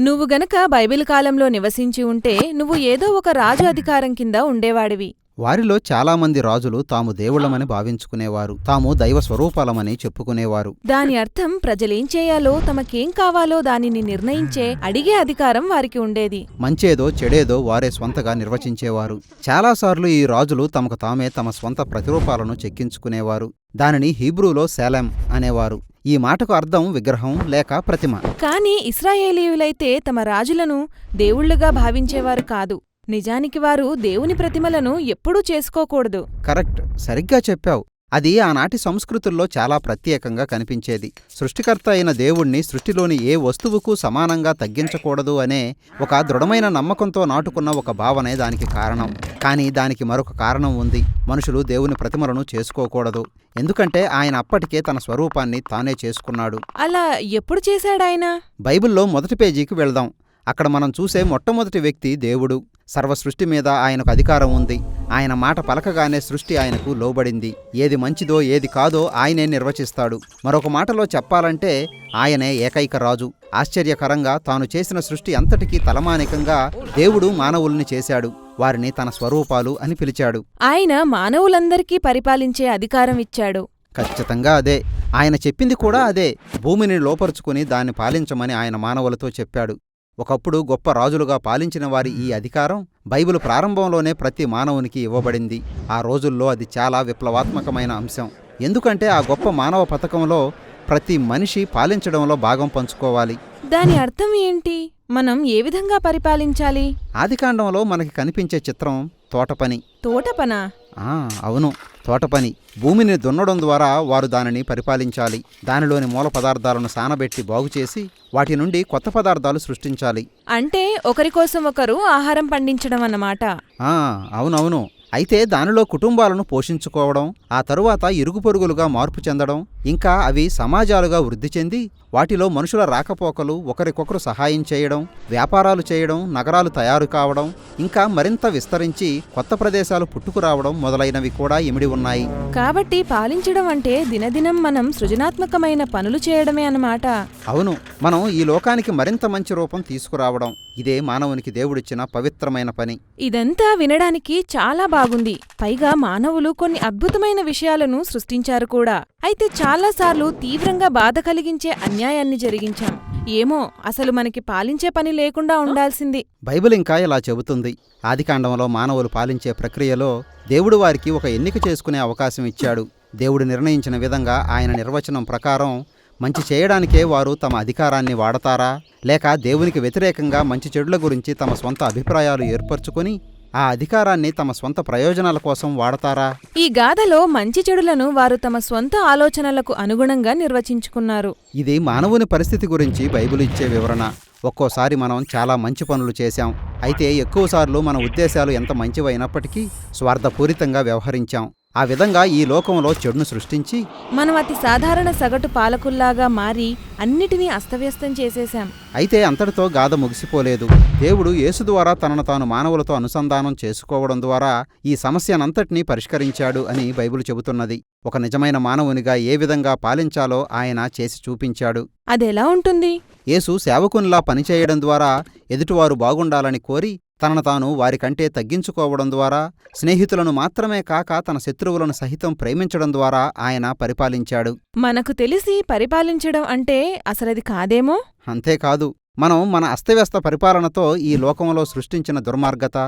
నువ్వు గనక బైబిల్ కాలంలో నివసించి ఉంటే నువ్వు ఏదో ఒక రాజు అధికారం కింద ఉండేవాడివి. వారిలో చాలామంది రాజులు తాము దేవుళ్ళమని భావించుకునేవారు తాము దైవ స్వరూపాలమని చెప్పుకునేవారు. దాని అర్థం ప్రజలేం చేయాలో తమకేం కావాలో దానిని నిర్ణయించే అడిగే అధికారం వారికి ఉండేది. మంచేదో చెడేదో వారే స్వంతగా నిర్వచించేవారు. చాలాసార్లు ఈ రాజులు తమకు తామే తమ స్వంత ప్రతిరూపాలను చెక్కించుకునేవారు. దానిని హీబ్రూలో శాలెం అనేవారు. ఈ మాటకు అర్థం విగ్రహం లేక ప్రతిమ. కాని ఇస్రాయేలీయులైతే తమ రాజులను దేవుళ్ళుగా భావించేవారు కాదు. నిజానికి వారు దేవుని ప్రతిమలను ఎప్పుడూ చేసుకోకూడదు. కరెక్ట్. సరిగ్గా చెప్పావు. అది ఆనాటి సంస్కృతుల్లో చాలా ప్రత్యేకంగా కనిపించేది. సృష్టికర్త అయిన దేవుణ్ణి సృష్టిలోని ఏ వస్తువుకు సమానంగా తగ్గించకూడదు అనే ఒక దృఢమైన నమ్మకంతో నాటుకున్న ఒక భావనే దానికి కారణం. కానీ దానికి మరొక కారణం ఉంది. మనుషులు దేవుని ప్రతిమలను చేసుకోకూడదు. ఎందుకంటే ఆయన అప్పటికే తన స్వరూపాన్ని తానే చేసుకున్నాడు. అలా ఎప్పుడు చేశాడాయన? బైబిల్లో మొదటి పేజీకి వెళ్దాం. అక్కడ మనం చూసే మొట్టమొదటి వ్యక్తి దేవుడు. సర్వ సృష్టి మీద ఆయనకు అధికారం ఉంది. ఆయన మాట పలకగానే సృష్టి ఆయనకు లోబడింది. ఏది మంచిదో ఏది కాదో ఆయనే నిర్వచిస్తాడు. మరొక మాటలో చెప్పాలంటే ఆయనే ఏకైక రాజు. ఆశ్చర్యకరంగా తాను చేసిన సృష్టి అంతటికీ తలమానికంగా దేవుడు మానవుల్ని చేశాడు. వారిని తన స్వరూపాలు అని పిలిచాడు. ఆయన మానవులందరికీ పరిపాలించే అధికారం ఇచ్చాడు. ఖచ్చితంగా అదే. ఆయన చెప్పింది కూడా అదే. భూమిని లోపరుచుకుని దాన్ని పాలించమని ఆయన మానవులతో చెప్పాడు. ఒకప్పుడు గొప్ప రాజులుగా పాలించిన వారి ఈ అధికారం బైబిల్ ప్రారంభంలోనే ప్రతి మానవునికి ఇవ్వబడింది. ఆ రోజుల్లో అది చాలా విప్లవాత్మకమైన అంశం. ఎందుకంటే ఆ గొప్ప మానవ పథకంలో ప్రతి మనిషి పాలించడంలో భాగం పంచుకోవాలి. దాని అర్థం ఏంటి? మనం ఏ విధంగా పరిపాలించాలి? ఆదికాండంలో మనకి కనిపించే చిత్రం తోటపని. తోటపనా? ఆ, అవును తోటపని. భూమిని దున్నడం ద్వారా వారు దానిని పరిపాలించాలి. దానిలోని మూల పదార్థాలను సానబెట్టి బాగుచేసి వాటి నుండి కొత్త పదార్థాలు సృష్టించాలి. అంటే ఒకరి కోసం ఒకరు ఆహారం పండించడం అన్నమాట? ఆ, అవునవును. అయితే దానిలో కుటుంబాలను పోషించుకోవడం ఆ తరువాత ఇరుగు పొరుగులుగా మార్పు చెందడం ఇంకా అవి సమాజాలుగా వృద్ధి చెంది వాటిలో మనుషుల రాకపోకలు ఒకరికొకరు సహాయం చేయడం వ్యాపారాలు చేయడం నగరాలు తయారు కావడం ఇంకా మరింత విస్తరించి కొత్త ప్రదేశాలు పుట్టుకురావడం మొదలైనవి కూడా ఇమిడి ఉన్నాయి. కాబట్టి పాలించడం అంటే దినదినం మనం సృజనాత్మకమైన పనులు చేయడమే అన్నమాట. అవును మనం ఈ లోకానికి మరింత మంచి రూపం తీసుకురావడం ఇదే మానవునికి దేవుడిచ్చిన పవిత్రమైన పని. ఇదంతా వినడానికి చాలా బాగుంది. పైగా మానవులు కొన్ని అద్భుతమైన విషయాలను సృష్టించారు కూడా. అయితే చాలాసార్లు తీవ్రంగా బాధ కలిగించే అన్యాయాన్ని జరిగించాం. ఏమో అసలు మనకి పాలించే పని లేకుండా ఉండాల్సింది. బైబిల్ ఇంకా ఇలా చెబుతుంది. ఆదికాండంలో మానవులు పాలించే ప్రక్రియలో దేవుడు వారికి ఒక ఎన్నిక చేసుకునే అవకాశం ఇచ్చాడు. దేవుడు నిర్ణయించిన విధంగా ఆయన నిర్వచనం ప్రకారం మంచి చేయడానికే వారు తమ అధికారాన్ని వాడతారా? లేక దేవునికి వ్యతిరేకంగా మంచి చెడుల గురించి తమ స్వంత అభిప్రాయాలు ఏర్పరచుకొని ఆ అధికారాన్ని తమ స్వంత ప్రయోజనాల కోసం వాడతారా? ఈ గాథలో మంచి చెడులను వారు తమ స్వంత ఆలోచనలకు అనుగుణంగా నిర్వచించుకున్నారు. ఇది మానవుని పరిస్థితి గురించి బైబిల్ ఇచ్చే వివరణ. ఒక్కోసారి మనం చాలా మంచి పనులు చేశాం. అయితే ఎక్కువసార్లు మన ఉద్దేశాలు ఎంత మంచివైనప్పటికీ స్వార్థపూరితంగా వ్యవహరించాం. ఆ విధంగా ఈ లోకంలో చెడును సృష్టించి మనం అతి సాధారణ సగటు పాలకుల్లాగా మారి అన్నిటినీ అస్తవ్యస్తం చేసేశాం. అయితే అంతటితో గాథ ముగిసిపోలేదు. దేవుడు యేసు ద్వారా తనను తాను మానవులతో అనుసంధానం చేసుకోవడం ద్వారా ఈ సమస్యనంతటినీ పరిష్కరించాడు అని బైబిల్ చెబుతున్నది. ఒక నిజమైన మానవునిగా ఏ విధంగా పాలించాలో ఆయన చేసి చూపించాడు. అదెలా ఉంటుంది? యేసు సేవకునిలా పనిచేయడం ద్వారా ఎదుటివారు బాగుండాలని కోరి తనను తాను వారికంటే తగ్గించుకోవడం ద్వారా స్నేహితులను మాత్రమే కాక తన శత్రువులను సహితం ప్రేమించడం ద్వారా ఆయన పరిపాలించాడు. మనకు తెలిసి పరిపాలించడం అంటే అసలది కాదేమో? అంతేకాదు మనం మన అస్తవ్యస్త పరిపాలనతో ఈ లోకంలో సృష్టించిన దుర్మార్గత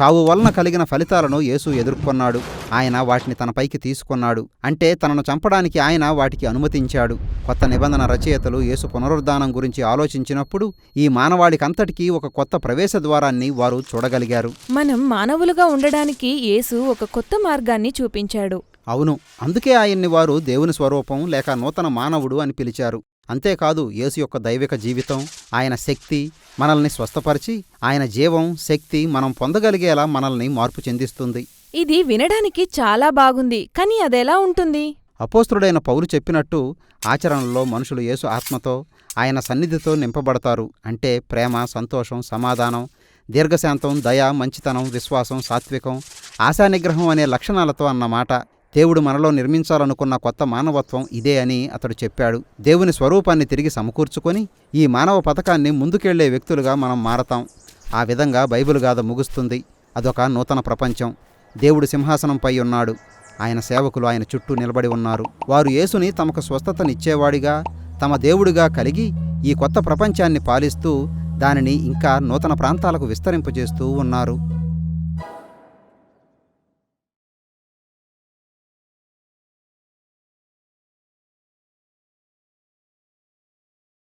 చావు వలన కలిగిన ఫలితాలను యేసు ఎదుర్కొన్నాడు. ఆయన వాటిని తనపైకి తీసుకున్నాడు. అంటే తనను చంపడానికి ఆయన వాటికి అనుమతించాడు. కొత్త నిబంధన రచయితలు యేసు పునరుద్ధానం గురించి ఆలోచించినప్పుడు ఈ మానవాళికంతటికీ ఒక కొత్త ప్రవేశ ద్వారాన్ని వారు చూడగలిగారు. మనం మానవులుగా ఉండడానికి యేసు ఒక కొత్త మార్గాన్ని చూపించాడు. అవును. అందుకే ఆయన్ని వారు దేవుని స్వరూపం లేక నూతన మానవుడు అని పిలిచారు. అంతేకాదు యేసు యొక్క దైవిక జీవితం ఆయన శక్తి మనల్ని స్వస్థపరిచి ఆయన జీవం శక్తి మనం పొందగలిగేలా మనల్ని మార్పు చెందిస్తుంది. ఇది వినడానికి చాలా బాగుంది కానీ అదెలా ఉంటుంది? అపోస్తుడైన పౌలు చెప్పినట్టు ఆచరణలో మనుషులు యేసు ఆత్మతో ఆయన సన్నిధితో నింపబడతారు. అంటే ప్రేమ సంతోషం సమాధానం దీర్ఘశాంతం దయ మంచితనం విశ్వాసం సాత్వికం ఆశానిగ్రహం అనే లక్షణాలతో అన్నమాట. దేవుడు మనలో నిర్మించాలనుకున్న కొత్త మానవత్వం ఇదే అని అతడు చెప్పాడు. దేవుని స్వరూపాన్ని తిరిగి సమకూర్చుకొని ఈ మానవ పథకాన్ని ముందుకెళ్ళే వ్యక్తులుగా మనం మారతాం. ఆ విధంగా బైబిల్ గాథ ముగుస్తుంది. అదొక నూతన ప్రపంచం. దేవుడు సింహాసనంపై ఉన్నాడు. ఆయన సేవకులు ఆయన చుట్టూ నిలబడి ఉన్నారు. వారు యేసుని తమకు స్వస్థతనిచ్చేవాడిగా తమ దేవుడిగా కలిగి ఈ కొత్త ప్రపంచాన్ని పాలిస్తూ దానిని ఇంకా నూతన ప్రాంతాలకు విస్తరింపజేస్తూ ఉన్నారు.